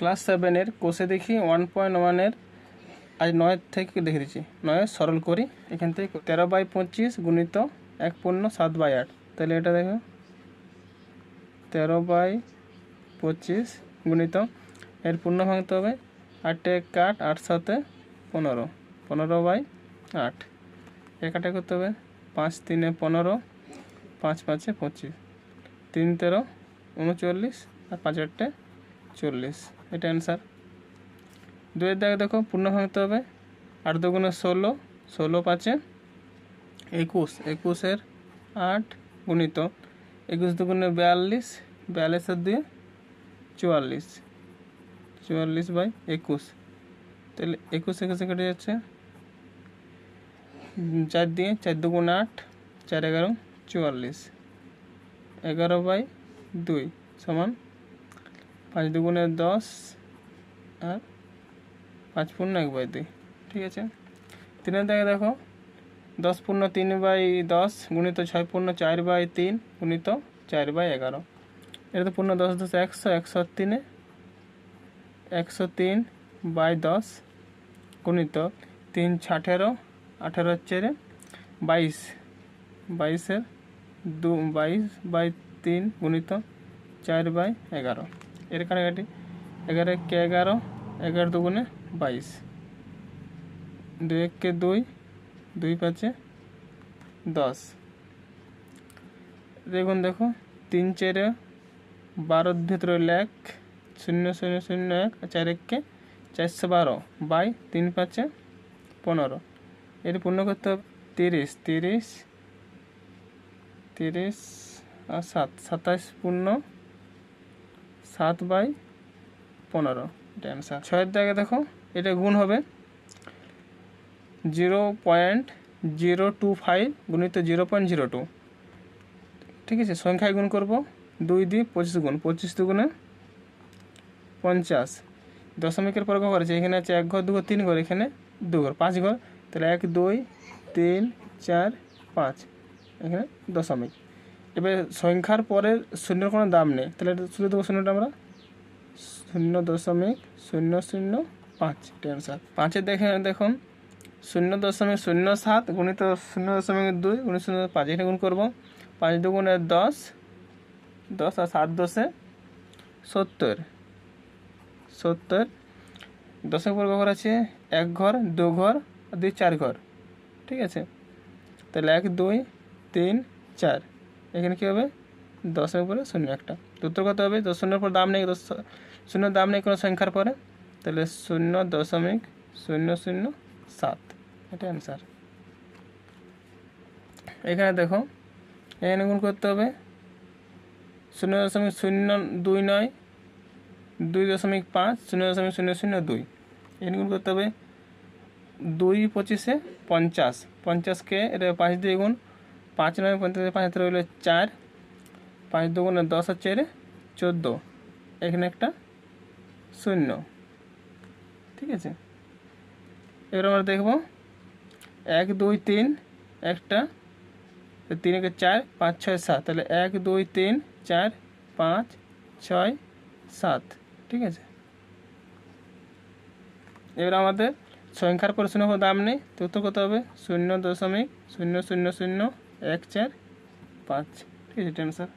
Class সেভেনের কোষে দেখি ওয়ান পয়েন্ট ওয়ানের আজ নয়ের থেকে দেখে দিচ্ছি। নয়, সরল করি। এখান থেকে তেরো বাই পঁচিশ গুণিত এক পূর্ণ সাত বাই আট। তাহলে এটা দেখো। তেরো বাই পঁচিশ গুণিত, এর পূর্ণ ভাঙতে হবে আটে এক আট আট সাথে পনেরো। পনেরো বাই আট। একাটা করতে হবে পাঁচ তিনে পনেরো, পাঁচ পাঁচে পঁচিশ। তিন তেরো, উনচল্লিশ আর পাঁচ আটটে চল্লিশ। এটা অ্যান্সার দুয়ের দাগে দেখো, পূর্ণ ভাঙতে হবে। আট দুগুণে ষোলো ষোলো পাঁচে একুশ। একুশের আট গুণিত একুশ দুগুণে বিয়াল্লিশ, বিয়াল্লিশের দুয়ে চুয়াল্লিশ। চুয়াল্লিশ বাই একুশ। তাহলে একুশ একুশে কেটে যাচ্ছে। চার দিয়ে চার দুগুণ আট, চার এগারো, চুয়াল্লিশ। এগারো বাই দুই সমান পাঁচ দুগুণে দশ আর পাঁচ পূর্ণ এক বাই দুই, ঠিক আছে? তিনের দাগে দেখো, দশ পূর্ণ তিন বাই দশ গুণিত ছয় পূর্ণ চার বাই তিন গুণিত চার বাই এগারো। এটা তো পূর্ণ দশ দশ একশো একশো তিনে একশো তিন বাই দশ গুণিত তিন আঠেরো আঠেরো চেরে বাইশ। বাইশের দু, বাইশ বাই তিন গুণিত চার বাই এগারো। এর কাটাকাটি এগারো কে এগারো এগারো দুগুণে বাইশ। দুই এককে দুই দুই পাঁচে দশ। দেখুন, দেখো, তিন চারে বারোর ভিতরে এক, শূন্য শূন্য শূন্য এক চার এককে চারশো বারো বাই তিন পাঁচে পনেরো। এর পূর্ণ করতে হবে তিরিশ তিরিশ তিরিশ আর সাত, সাতাশ পূর্ণ সাত বাই পনেরো। এটা অ্যান্সার ছয়ের দাগে দেখো, এটা গুণ হবে zero point zero two five গুণিত জিরো পয়েন্ট জিরো টু। ঠিক আছে, সংখ্যায় গুণ করব, দুই দিয়ে পঁচিশ গুণ, পঁচিশ দুগুণে পঞ্চাশ। দশমিকের পর ঘর আছে, এখানে আছে এক ঘর দু ঘর তিন ঘর, এখানে দু ঘর পাঁচ ঘর, তাহলে এক, দুই, তিন, চার, পাঁচ, এখানে দশমিক। এবার সংখ্যার পরে শূন্যর কোনো দাম নেই। তাহলে এটা শুধু দেবো শূন্যটা আমরা। শূন্য দশমিক শূন্য শূন্য পাঁচ, এটা অ্যান্সার পাঁচের দেখে দেখুন। শূন্য দশমিক শূন্য সাত গুণিত শূন্য দশমিক দুই গুণিত শূন্য পাঁচ, এখানে গুণ করব। পাঁচ দু দুগুণে দশ দশ আর সাত দশে সত্তর। সত্তর দশের পর ঘর আছে এক ঘর, দু ঘর আর দুই চার ঘর। ঠিক আছে? তাহলে এক, দুই, তিন, চার। এখানে কী হবে? দশের উপরে শূন্য একটা। উত্তর কত হবে? দশ শূন্যের পর দাম নেই দশ শূন্যর দাম নেই কোনো সংখ্যার পরে। তাহলে শূন্য দশমিক শূন্য শূন্য সাত। এটা অ্যান্সার এখানে দেখো, এখানে গুণ করতে হবে। শূন্য দশমিক শূন্য দুই নয়, দুই দশমিক পাঁচ, শূন্য দশমিক শূন্য শূন্য দুই। এখানে গুণ করতে হবে। দুই পঁচিশে পঞ্চাশ। পঞ্চাশকে এটা পাঁচ দিয়ে গুণ পাঁচ নয় পঞ্চাশ পাঁচ হাতে রইল চার, পাঁচ দুগুণে দশ আর চারে চোদ্দ। এখানে একটা শূন্য। ঠিক আছে? এবার আমরা দেখব। এক, দুই, তিন, একটা, তিন একে চার, পাঁচ, ছয়, সাত। তাহলে এক, দুই, তিন, চার, পাঁচ, ছয়, সাত। ঠিক আছে? এবার আমাদের সংখ্যার পর শূন্য দাম নেই, তো উত্তর কত হবে শূন্য দশমিক শূন্য শূন্য শূন্য। এক, চার, পাঁচ, ঠিক আছে টেনশন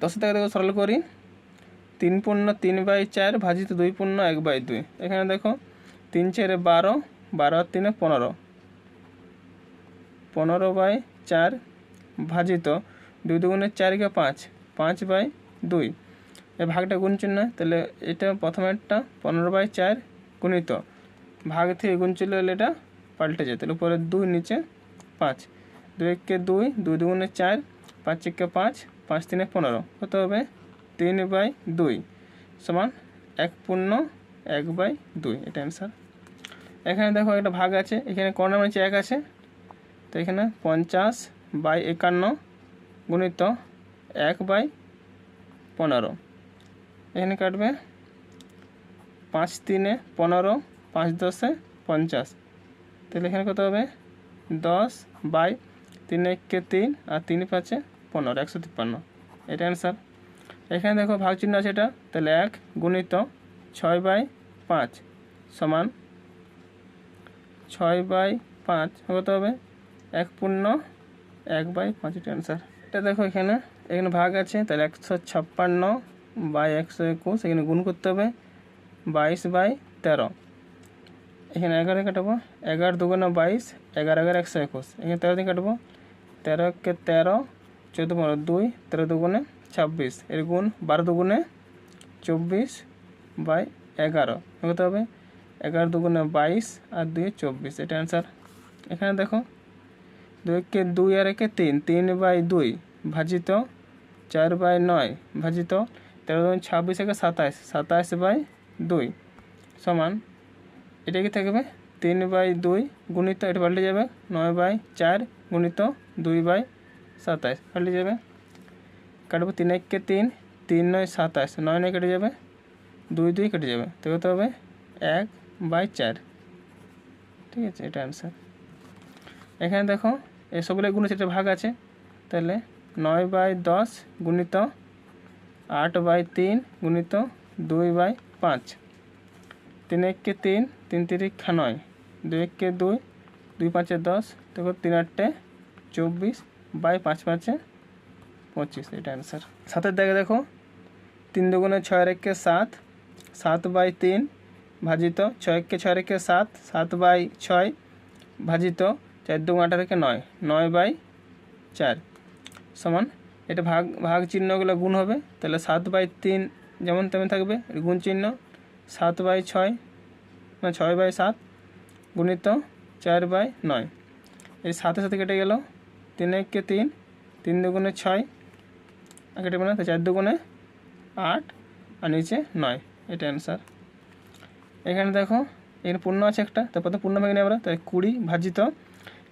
দশ টাকা দেখো, সরল করি। তিন পূর্ণ তিন বাই চার ভাজিত দুই পূর্ণ এক বাই দুই। এখানে দেখো, তিন চারে বারো বারো আর তিনে পনেরো। পনেরো বাই চার ভাজিত দুই দুগুণে চারকে পাঁচ পাঁচ বাই দুই। এই ভাগটা গুণ চিহ্ন, তাহলে এটা প্রথমেরটা পনেরো বাই চার গুণিত। ভাগ থেকে গুণ চলে এটা পাল্টে যায়, তাহলে উপরে দুই, নিচে পাঁচ। দুই একে দুই দুই দুগুণে চার, পাঁচ একে পাঁচ পাঁচ তিনে পনেরো। কত হবে? তিন বাই দুই সমান এক পূর্ণ এক বাই দুই। এটা অ্যান্সার এখানে দেখো একটা ভাগ আছে, এখানে কর্নার নিচে এক আছে। তো এখানে পঞ্চাশ বাই একান্ন গুণিত এক বাই পনেরো। এখানে কাটবে পাঁচ তিনে পনেরো, পাঁচ দশে পঞ্চাশ। তাহলে এখানে কত হবে? দশ বাই তিন একে তিন আর তিন পাঁচে পনেরো, একশো তিপ্পান্ন। এটা অ্যান্সার এখানে দেখো ভাগ চিহ্ন আছে এটা। তাহলে এক গুণিত ছয় বাই পাঁচ সমান ছয় বাই পাঁচ কত হবে? এক পূর্ণ এক বাই পাঁচ, এটা অ্যান্সার এটা দেখো এখানে এখানে ভাগ আছে, তাহলে একশো ছাপ্পান্ন বাই একশো একুশ, এখানে গুণ করতে হবে বাইশ বাই তেরো। এখানে এগারো কাটবো, এগারো দুগুণে বাইশ, এগারো এগারো, একশো একুশ। এখানে তেরো দিন কাটবো তেরো কে তেরো, চোদ্দ পনেরো দুই, তেরো দুগুণে ছাব্বিশ। এর গুণ বারো দুগুণে চব্বিশ বাই এগারো। কত হবে। এগারো দুগুণে বাইশ আর দুই চব্বিশ। এটা অ্যান্সার এখানে দেখো, দুই কে দুই আর একে তিন তিন বাই দুই ভাজিত চার বাই নয় ভাজিত তেরো দুগুণ ছাব্বিশ একে সাতাশ সাতাশ বাই দুই সমান, এটা কি থাকবে? তিন বাই দুই গুণিত, এটা পাল্টে যাবে। নয় বাই চার গুণিত দুই বাই সাতাশ পাল্টে যাবে? কাটবো তিন এককে তিন তিন নয় সাতাশ, নয় নয় কেটে যাবে? দুই দুই কেটে যাবে, তো কত হবে? এক বাই চার। ঠিক আছে, এটা অ্যান্সার এখানে দেখো এসবগুলো গুণ সেটা ভাগ আছে, তাহলে নয় বাই দশ গুণিত আট বাই তিন গুণিত দুই বাই পাঁচ। তিন এককে তিন তিন তিরিক্ষা নয়, দুই এককে দুই দুই পাঁচে দশ দেখো তিন আটটে চব্বিশ বাই পাঁচ পাঁচে পঁচিশ, এটা অ্যান্সার সাতের দাগে দেখো, তিন দুগুণে ছয় রেখে সাত সাত বাই তিন ভাজিত ছয় একে ছয় রেখে সাত সাত বাই ছয় ভাজিত চার দুগুণ আঠারো রেখে নয় নয় বাই চার। সমান, এটা ভাগ ভাগ চিহ্নগুলো গুণ হবে, তাহলে সাত বাই তিন যেমন তেমন থাকবে গুণ চিহ্ন, সাত বাই ছয়, না ছয় বাই সাত গুণিত চার বাই নয়। এই সাথে সাথে কেটে গেল তিন এককে তিন তিন দুগুণে ছয় কেটে না তো চার দুগুণে আট, আর নিচে নয়। এটা অ্যান্সার এখানে দেখো এখানে পূর্ণ আছে একটা, তারপর তো পূর্ণ ভেঙে নিই আমরা, তাই কুড়ি ভাজিত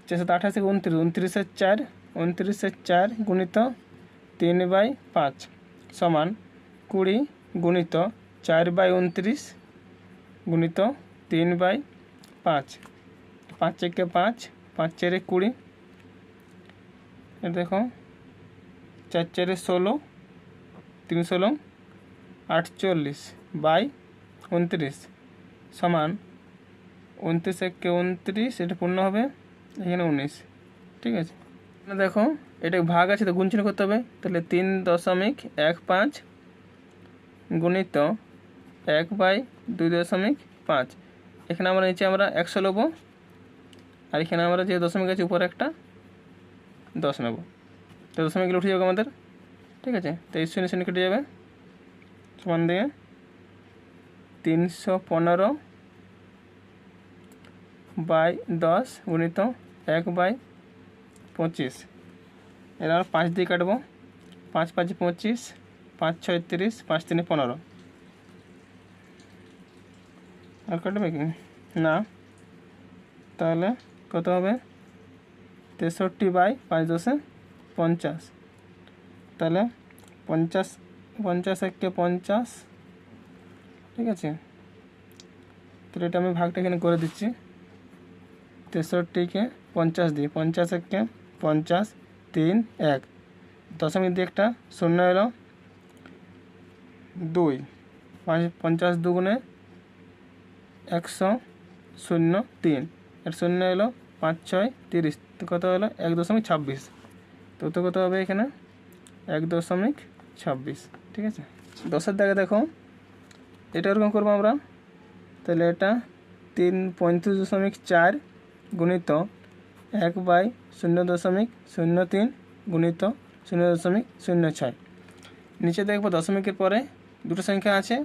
চার সাথে আঠাশ থেকে উনত্রিশ উনত্রিশের চার উনত্রিশের চার গুণিত তিন বাই পাঁচ সমান কুড়ি গুণিত চার বাই উনত্রিশ গুণিত তিন বাই পাঁচ। পাঁচ একে পাঁচ পাঁচ চারে কুড়ি দেখো, চার চারে ষোলো, তিন ষোলো, আটচল্লিশ বাই উনত্রিশ সমান উনত্রিশ একে উনত্রিশ, এটা পূর্ণ হবে এখানে উনিশ, ঠিক আছে? দেখো, এটা ভাগ আছে তো চিহ্ন করতে হবে, তাহলে তিন দশমিক এক পাঁচ গুণিত এক বাই দুই দশমিক পাঁচ, এখানে আমরা নিচে আমরা একশো নেব আর এখানে আমরা যে দশমিক আছে উপরে একটা দশ নেব। তো দশমিকগুলো উঠে যাবে আমাদের। ঠিক আছে? তেইশ শূন্য শূন্য কেটে যাবে। সমান দিয়ে তিনশো পনেরো বাই দশ গুণিত এক বাই পঁচিশ। এবার পাঁচ দিয়ে কাটবো। পাঁচ পাঁচ, পঁচিশ, পাঁচ, ছয়, তিরিশ, পাঁচ, তিনে পনেরো। আর কাটবে কি? না। তাহলে কত হবে? তেষট্টি বাই পাঁচ দশে পঞ্চাশ। তাহলে পঞ্চাশ পঞ্চাশ একে পঞ্চাশ, ঠিক আছে? তাহলে এটা আমি ভাগটা এখানে করে দিচ্ছি। তেষট্টিকে পঞ্চাশ দিই। পঞ্চাশ একে পঞ্চাশ তিন এক। দশমিক দিয়ে একটা শূন্য এলো দুই। পাঁচ, পঞ্চাশ দুগুণে একশো শূন্য তিন। এর শূন্য এলো পাঁচ, ছয়, তিরিশ। তো কত হলো? এক দশমিক ছাব্বিশ। তো তো কত হবে এখানে? এক দশমিক ছাব্বিশ। ঠিক আছে? দশের দাগে দেখো, এটা এরকম করব আমরা। তাহলে এটা তিন পঁয়ত্রিশ দশমিক চার গুণিত এক বাই শূন্য দশমিক শূন্য তিন গুণিত শূন্য দশমিক শূন্য ছয়। নিচে দেখব দশমিকের পরে দুটো সংখ্যা আছে,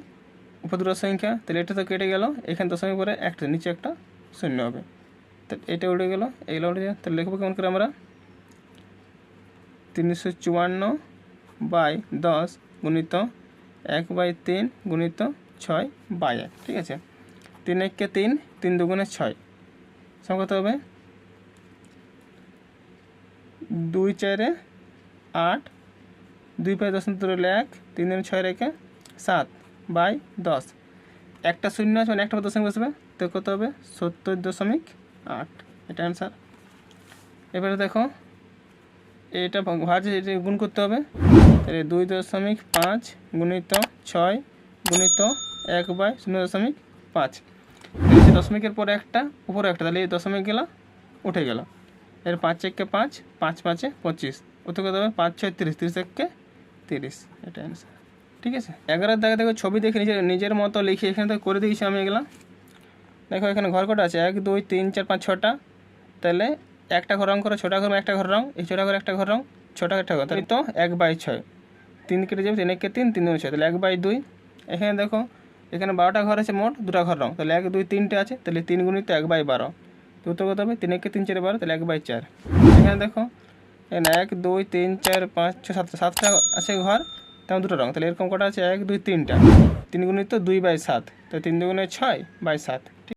উপর দুটো সংখ্যা। তাহলে এটা তো কেটে গেল, এখানে দশমিক পরে একটা, নিচে একটা শূন্য হবে। তো এটা উঠে গেল এগুলো উঠে তাহলে লিখব কেমন করে আমরা? তিনশো চুয়ান্ন বাই দশ গুণিত এক বাই তিন গুণিত ছয় বাই এক, ঠিক আছে? তিন এককে তিন তিন দুগুণে ছয়। সব কত হবে? দুই চারে আট, দুই পাঁচ দশ রইল এক, তিন দিন ছয় রেখে সাত বাই দশ। একটা শূন্য আছে মানে একটা দশমিক বসবে, তো কত হবে? সত্তর দশমিক আট। এটা অ্যান্সার এবারে দেখো, এটা ভাজে এটা গুণ করতে হবে, তাহলে দুই দশমিক পাঁচ গুণিত ছয় গুণিত এক বাই শূন্য দশমিক পাঁচ। দশমিকের পরে একটা, উপরে একটা, তাহলে এই দশমিক গেল উঠে গেল। এর পাঁচ এককে পাঁচ পাঁচ পাঁচে পঁচিশ। ওতে কত হবে? পাঁচ ছয় তিরিশ তিরিশ এককে তিরিশ। এটা অ্যান্সার ঠিক আছে? এগারোর দাগে দেখো, ছবি দেখে নিজের নিজের মতো লিখে এখানে তো করে দিয়েছি আমি এগুলা। দেখো, এখানে ঘর কটা আছে। এক, দুই, তিন, চার, পাঁচ, ছটা। তাহলে একটা ঘর রং করো, ছোটা ঘর একটা ঘর রং। এই ছোটা ঘর একটা ঘর রং, ছোটা একটা ঘর। তাহলে তো এক বাই ছয়। তিন কেটে যাবে, তিন একে তিন তিন দুই ছয়। তাহলে এক বাই দুই। এখানে দেখো, এখানে বারোটা ঘর আছে মোট, দুটা ঘর রং। তাহলে এক, দুই, তিনটে আছে। তাহলে তিন গুণিত এক বাই বারো। তো তো কত হবে? তিন একে তিন, চারে বারো। তাহলে এক বাই চার। এখানে দেখো, এখানে এক, দুই, তিন, চার, পাঁচ, ছ সাত সাতটা আছে ঘর। তেমন দুটো রং। তাহলে এরকম কটা আছে? এক, দুই, তিনটা। তিন গুণিত দুই বাই সাত। তো তিন দুগুণে ছয় বাই সাত।